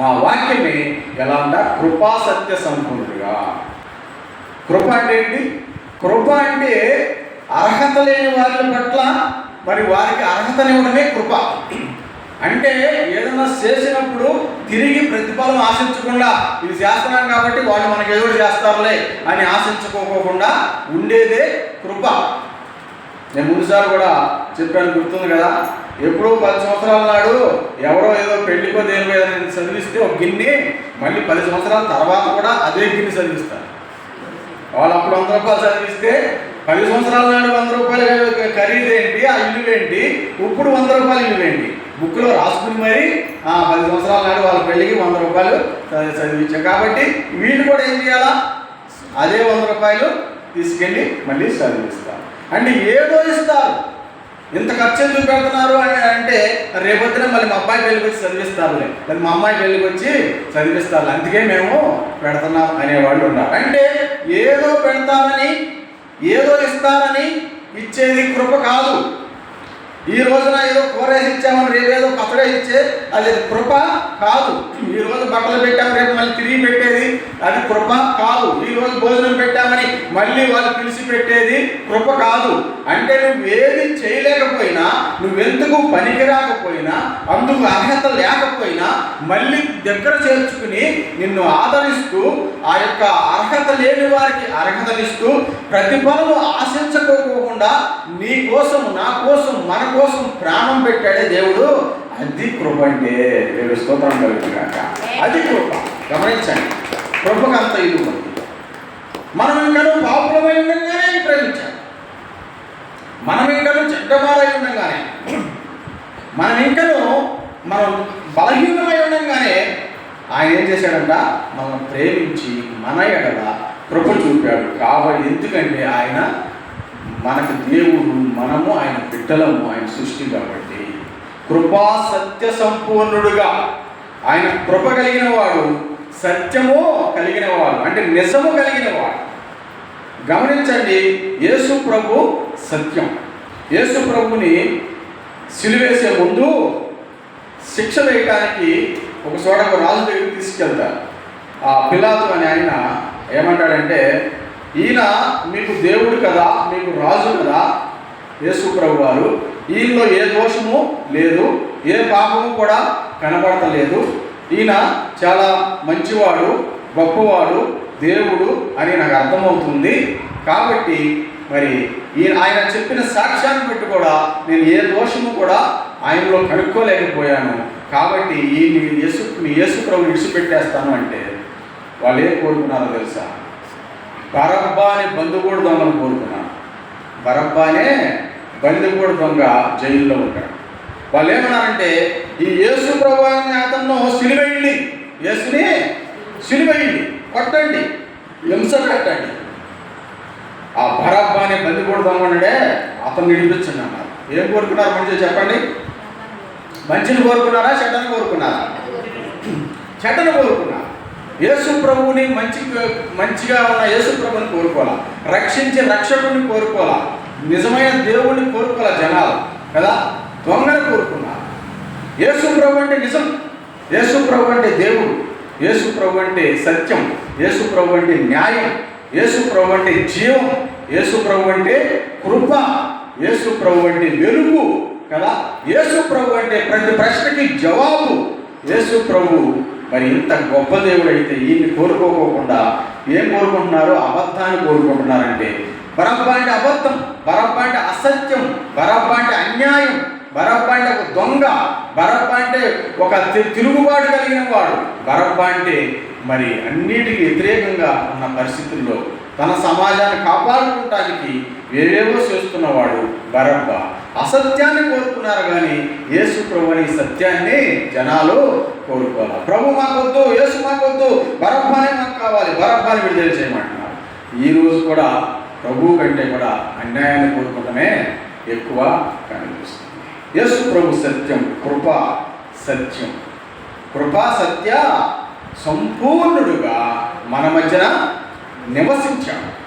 ఆ వాక్యమే ఎలా అంట? కృపా సత్య సంపూర్ణుడుగా. కృప అంటే ఏంటి? కృప అంటే అర్హత లేని వారి పట్ల మరి వారికి అర్హతనివ్వడమే కృప. అంటే ఏదైనా చేసినప్పుడు తిరిగి ప్రతిఫలం ఆశించకుండా ఇది చేస్తున్నాం కాబట్టి వాళ్ళు మనకి ఏదో చేస్తారులే అని ఆశించుకోకుండా ఉండేదే కృప. నేను ముందుసారి కూడా చెప్పాను గుర్తుంది కదా? ఎప్పుడో పది సంవత్సరాల నాడు ఎవరో ఏదో పెళ్ళికో దేనికో ఏదైనా చదివిస్తే ఒక గిన్నె మళ్ళీ పది సంవత్సరాల తర్వాత కూడా అదే గిన్నె చదివిస్తారు. వాళ్ళు అప్పుడు వంద రూపాయలు చదివిస్తే పది సంవత్సరాల నాడు వంద రూపాయలు ఖరీదు ఏంటి ఆ ఇల్లు ఏంటి ఇప్పుడు వంద రూపాయలు ఇల్లు ఏంటి బుక్లో రాసుకుని మరి ఆ, పది సంవత్సరాల నాడు వాళ్ళ పెళ్ళికి వంద రూపాయలు చదివించారు చదివించాం. కాబట్టి వీళ్ళు కూడా ఏం చేయాలా? అదే వంద రూపాయలు తీసుకెళ్ళి మళ్ళీ చదివిస్తారు. అంటే ఏదో ఇస్తారు. ఇంత ఖర్చు ఎందుకు పెడుతున్నారు అని అంటే రేపొద్దున మళ్ళీ మా అబ్బాయి పెళ్ళికి వచ్చి చదివిస్తారులే. మరి మా అమ్మాయి పెళ్ళికి వచ్చి చదివిస్తారు అందుకే మేము పెడుతున్నాం అనేవాళ్ళు ఉన్నారు. అంటే ఏదో పెడతామని ఏదో ఇస్తారని ఇచ్చేది కృప కాదు. ఈ రోజున ఏదో కూర ఇచ్చామని రేపు ఏదో పచ్చడే ఇచ్చే అది కృప కాదు. ఈ రోజు బట్టలు పెట్టాము రేపు మళ్ళీ తిరిగి పెట్టేది అది కృప కాదు. ఈ రోజు భోజనం పెట్టామని మళ్ళీ వాళ్ళు పిలిచి పెట్టేది కృప కాదు. అంటే నువ్వు ఏది చేయలేకపోయినా నువ్వెందుకు పనికి రాకపోయినా అందుకు అర్హత లేకపోయినా మళ్ళీ దగ్గర చేర్చుకుని నిన్ను ఆదరిస్తూ ఆ యొక్క అర్హత లేని వారికి అర్హతనిస్తూ ప్రతిఫలము ఆశించుకోకుండా నీ కోసం నా కోసం మన కోసం ప్రాణం పెట్టాడే దేవుడు? అది కృప అంటే దేవుడు స్తోత్రం కలుగుతున్నాక అది కృప. గమనించండి. కృపకు అంత ఇది మనం ఇంకనూ పాపులమై ఉండగానే ప్రేమించాలి మనం ఇంకనూ చెడ్డవారై ఉండగానే మనం ఇంకనూ మనం బలహీనమై ఉండగానే ఆయన ఏం చేశాడంట? మనం ప్రేమించి మన ఎడల కృప చూపాడు. కాబట్టి ఎందుకంటే ఆయన మనకు దేవుడు మనము ఆయన బిడ్డలము ఆయన సృష్టి కాబట్టి కృపా సత్య సంపూర్ణుడుగా ఆయన కృప కలిగిన వాడు సత్యము కలిగిన వాడు అంటే నిజము కలిగిన వాడు. గమనించండి యేసు ప్రభు సత్యం. యేసు ప్రభుని సిలివేసే ముందు శిక్ష వేయటానికి ఒక చోట ఒక రాజు దగ్గరికి తీసుకెళ్తారు. ఆ పిలాతు అని ఆయన ఏమంటాడంటే ఈయన మీకు దేవుడు కదా మీకు రాజు కదా యేసు ప్రభు వారు ఈయనలో ఏ దోషము లేదు ఏ పాపము కూడా కనబడతలేదు. ఈయన చాలా మంచివాడు గొప్పవాడు దేవుడు అని నాకు అర్థమవుతుంది. కాబట్టి మరి ఈయన ఆయన చెప్పిన సాక్ష్యాన్ని బట్టి కూడా నేను ఏ దోషము కూడా ఆయనలో కనుక్కోలేకపోయాను. కాబట్టి ఈయన యేసు యేసు ప్రభు విడిచిపెట్టేస్తాను అంటే వాళ్ళు ఏం కోరుకున్నారో తెలుసా? బరబ్బాని బంధుగూడు దొంగను కోరుకున్నాను బరబ్బానే బంధుగూడు దొంగ జైల్లో ఉంటాడు. వాళ్ళు ఏమన్నారంటే ఈ యేసు ప్రభు అనే అతను సిలివేయండి యేసుని సిలివేయండి కొట్టండి హింస పెట్టండి. ఆ బరబ్బా అనే బందిగూడు దొంగ అతను విడిపించండి అన్నారు. ఏం కోరుకున్నారు మంచిది చెప్పండి? మంచిని కోరుకున్నారా? చెడ్డని కోరుకున్నారా? చెడ్డను కోరుకున్నారు. యేసు ప్రభువుని మంచి మంచిగా ఉన్న యేసు ప్రభుని కోరుకోవాలా? రక్షించే రక్షకుడిని కోరుకోవాలా? నిజమైన దేవుడిని కోరుకోవాలా జనాలు? కదా? దొంగను కోరుకున్నారు. యేసు ప్రభు అంటే నిజం. యేసు ప్రభు అంటే దేవుడు. యేసు ప్రభు అంటే సత్యం. యేసు ప్రభు అంటే న్యాయం. యేసు ప్రభు అంటే జీవం. యేసు ప్రభు అంటే కృప. యేసు ప్రభు అంటే వెలుగు. కదా? యేసు ప్రభు అంటే ప్రతి ప్రశ్నకి జవాబు. యేసు ప్రభు మరి ఇంత గొప్ప దేవుడు అయితే ఈయన్ని కోరుకోకోకుండా ఏం కోరుకుంటున్నారో? అబద్ధాన్ని కోరుకుంటున్నారంటే బరబ్బ అంటే అబద్ధం బరబ్బ అంటే అసత్యం బరబ్బ అంటే అన్యాయం బరబ్బ అంటే ఒక దొంగ బరబ్బ అంటే ఒక తి- తిరుగుబాటు కలిగిన వాడు. బరబ్బ అంటే మరి అన్నిటికీ వ్యతిరేకంగా ఉన్న పరిస్థితుల్లో తన సమాజాన్ని కాపాడుకోవటానికి వేరేవో చేస్తున్నవాడు బరబ్బ. అసత్యాన్ని కోరుకున్నారు కానీ యేసు ప్రభు సత్యాన్ని జనాలు కోరుకోవాలి? ప్రభు మాకొద్దు యేసు మాకొద్దు బరబ్బానే మాకు కావాలి బరబ్బాని విడుదల చేయమంటున్నారు. ఈ రోజు కూడా ప్రభు కంటే కూడా అన్యాయాన్ని కోరుకోవడమే ఎక్కువ కనిపిస్తుంది. యేసు ప్రభు సత్యం కృప సత్యం. కృపా సత్య సంపూర్ణుడుగా మన మధ్యన నివసించాడు.